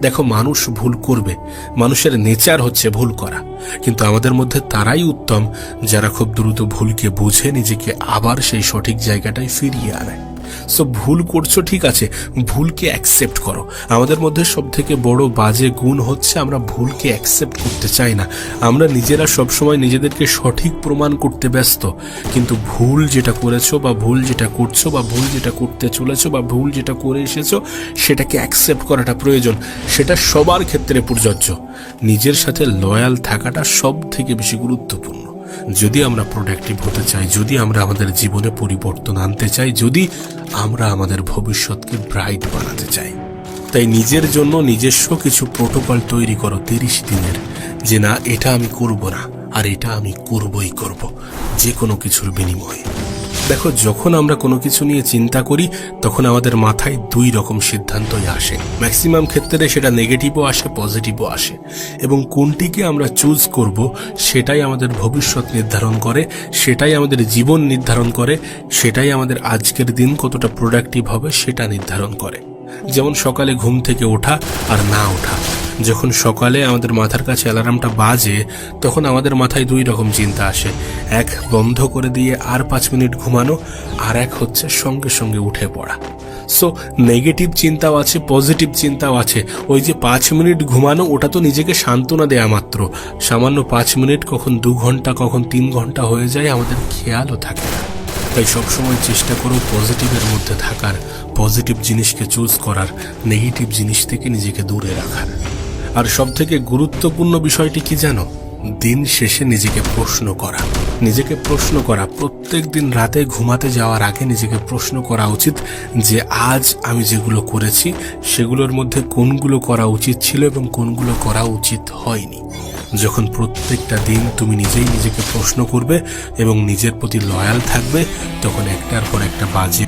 দেখো, মানুষ ভুল করবে। মানুষের নেচার হচ্ছে ভুল করা। কিন্তু আমাদের মধ্যে তারাই উত্তম, যারা খুব দ্রুত ভুলকে বুঝে নিজেকে আবার সেই সঠিক জায়গাটায় ফিরিয়ে আনে। সো ভুল করছ, ঠিক আছে। ভুলকে অ্যাকসেপ্ট করো। আমাদের মধ্যে সব থেকে বড় বাজে গুণ হচ্ছে আমরা ভুলকে অ্যাকসেপ্ট করতে চাই না। আমরা নিজেরা সবসময় নিজেদেরকে সঠিক প্রমাণ করতে ব্যস্ত। কিন্তু ভুল যেটা করেছ বা ভুল যেটা করছ বা ভুল যেটা করতে চলেছো বা ভুল যেটা করে এসেছ, সেটাকে অ্যাকসেপ্ট করাটা প্রয়োজন। সেটা সবার ক্ষেত্রে প্রযোজ্য। নিজের সাথে লয়াল থাকাটা সব থেকে বেশি গুরুত্বপূর্ণ। যদি আমরা প্রোডাক্টিভ হতে চাই, যদি আমরা আমাদের জীবনে পরিবর্তন আনতে চাই, যদি আমরা আমাদের ভবিষ্যৎকে ব্রাইট বানাতে চাই। তাই নিজের জন্য নিজস্ব কিছু প্রোটোকল তৈরি করো তিরিশ দিনের যে না, এটা আমি করব না, আর এটা আমি করবই করব যে কোনো কিছুর বিনিময়ে। দেখো, যখন আমরা কোনো কিছু নিয়ে চিন্তা করি, তখন আমাদের মাথায় দুই রকম সিদ্ধান্তই আসে। ম্যাক্সিমাম ক্ষেত্রে সেটা নেগেটিভও আসে পজিটিভও আসে। এবং কোনটিকে আমরা চুজ করব, সেটাই আমাদের ভবিষ্যৎ নির্ধারণ করে, সেটাই আমাদের জীবন নির্ধারণ করে, সেটাই আমাদের আজকের দিন কতটা প্রোডাক্টিভ হবে, সেটা নির্ধারণ করে। যেমন সকালে ঘুম থেকে ওঠা আর না ওঠা। যখন সকালে আমাদের মাথার কাছে অ্যালার্মটা বাজে, তখন আমাদের মাথায় দুই রকম চিন্তা আসে। এক, বন্ধ করে দিয়ে আর পাঁচ মিনিট ঘুমানো, আর এক হচ্ছে সঙ্গে সঙ্গে উঠে পড়া। সো নেগেটিভ চিন্তাও আছে পজিটিভ চিন্তাও আছে। ওই যে পাঁচ মিনিট ঘুমানো, ওটা তো নিজেকে সান্ত্বনা দেয়া মাত্র। সামান্য পাঁচ মিনিট, কখন দু ঘণ্টা, কখন তিন ঘণ্টা হয়ে যায়, আমাদের খেয়ালও থাকে না। তাই সবসময় চেষ্টা করো পজিটিভের মধ্যে থাকার পজিটিভ জিনিসকে চুজ করার নেগেটিভ জিনিস থেকে নিজেকে দূরে রাখার। আর সব থেকে গুরুত্বপূর্ণ বিষয়টি কি জানো? দিন শেষে নিজেকে প্রশ্ন করা। নিজেকে প্রশ্ন করা। প্রত্যেক দিন রাতে ঘুমাতে যাওয়ার আগে নিজেকে প্রশ্ন করা উচিত যে আজ আমি যেগুলো করেছি, সেগুলোর মধ্যে কোনগুলো করা উচিত ছিল এবং কোনগুলো করা উচিত হয়নি। যখন প্রত্যেকটা দিন তুমি নিজেই নিজেকে প্রশ্ন করবে এবং নিজের প্রতি লয়াল থাকবে, তখন একটার পর একটা বাজে